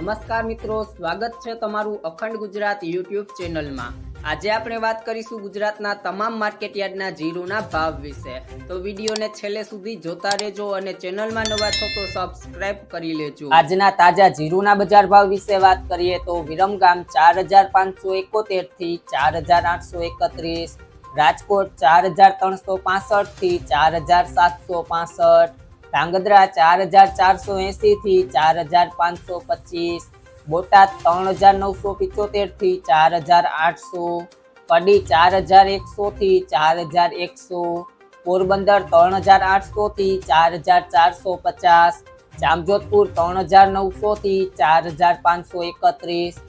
નમસ્કાર મિત્રો, સ્વાગત છે તમારું અખંડ ગુજરાત યુટ્યુબ ચેનલમાં. આજે આપણે વાત કરીશું ગુજરાતના તમામ માર્કેટયાર્ડના જીરુના ભાવ વિશે. તો વિડીયોને છેલ્લે સુધી જોતા રહેજો અને ચેનલમાં નવા છો તો સબસ્ક્રાઇબ કરી લેજો. આજના તાજા જીરુના બજાર ભાવ વિશે વાત કરીએ તો વિરમગામ ચાર હજાર પાંચસો એકોતેરથી ચાર હજાર આઠસો એકત્રીસ, રાજકોટ ચાર હજાર ત્રણસો પાસઠથી ચાર હજાર સાતસો પાસઠ ધાંગધ્રા ચાર હજાર ચારસો એસી થી ચાર હજાર પાંચસો પચીસ બોટાદ ત્રણ હજાર નવસો પિચોતેર થી ચાર હજાર આઠસો કડી ચાર હજાર એકસો થી ચાર હજાર એકસો પોરબંદર ત્રણ હજાર આઠસો થી ચાર હજાર ચારસો પચાસ જામજોધપુર ત્રણ હજાર નવસો થી ચાર હજાર પાંચસો એકત્રીસ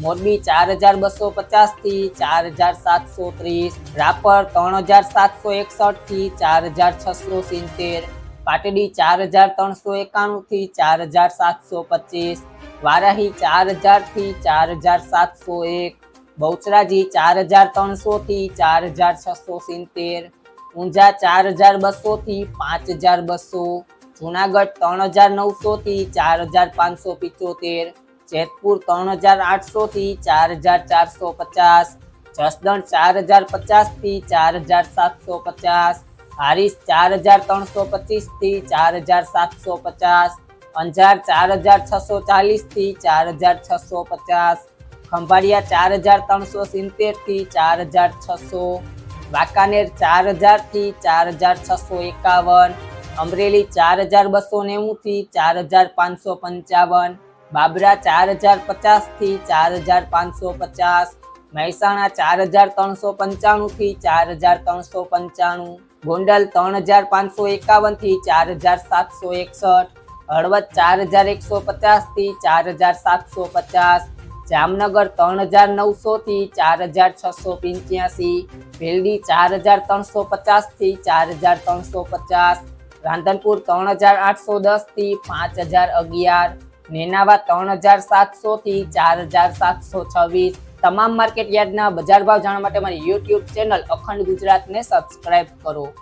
મોરબી ચાર હજાર બસો પચાસ થી ચાર હજાર સાતસો ત્રીસ રાપર ત્રણ હજાર સાતસો એકસઠ થી ચાર હજાર છસો સિત્તેર પાટડી ચાર હજાર ત્રણસો એકાણું થી ચાર હજાર સાતસો પચીસ વારાહી ચાર હજાર થી ચાર હજાર સાતસો એક બહુચરાજી ચાર હજાર ત્રણસો થી ચાર હજાર છસો સિત્તેર ઊંઝા ચાર હજાર બસો થી પાંચ હજાર બસો જુનાગઢ ત્રણ હજાર નવસો થી ચાર હજાર પાંચસો પિચોતેર જેતપુર ત્રણ હજાર આઠસો થી ચાર હજાર ચારસો પચાસ જસદણ ચાર હજાર પચાસ થી ચાર હજાર સાતસો પચાસ હારીસ ચાર હજાર ત્રણસો પચીસ થી ચાર હજાર સાતસો પચાસ અંજાર ચાર હજાર છસો ચાલીસ થી ચાર હજાર છસો પચાસ ખંભાળિયા ચાર હજાર ત્રણસો સિત્તેર થી ચાર હજાર છસો વાંકાનેર ચાર હજાર થી ચાર હજાર છસો એકાવન અમરેલી ચાર હજાર બસો નેવું થી ચાર હજાર પાંચસો પંચાવન બાબરા ચાર હજાર પચાસ થી ચાર હજાર પાંચસો પચાસ મહેસાણા ચાર હજાર ત્રણસો પંચાણું થી ચાર હજાર ત્રણસો પંચાણું ગોંડલ ત્રણ હજાર પાંચસો એકાવન થી ચાર હજાર સાતસો એકસઠ હળવદ ચાર હજાર એકસો પચાસ થી ચાર હજાર સાતસો પચાસ જામનગર ત્રણ હજાર નવસો થી ચાર હજાર છસો પંચ્યાસી ભેલડી ચાર હજાર ત્રણસો પચાસ થી ચાર હજાર ત્રણસો પચાસ રાંધનપુર ત્રણ હજાર આઠસો દસ થી પાંચ હજાર અગિયાર નેનાવા ત્રણ હજાર સાતસો થી ચાર હજાર સાતસો છવ્વીસ તમામ માર્કેટ યાર્ડના બજાર ભાવ જાણવા માટે મારી યુટ્યુબ ચેનલ અખંડ ગુજરાતને સબસ્ક્રાઇબ કરો.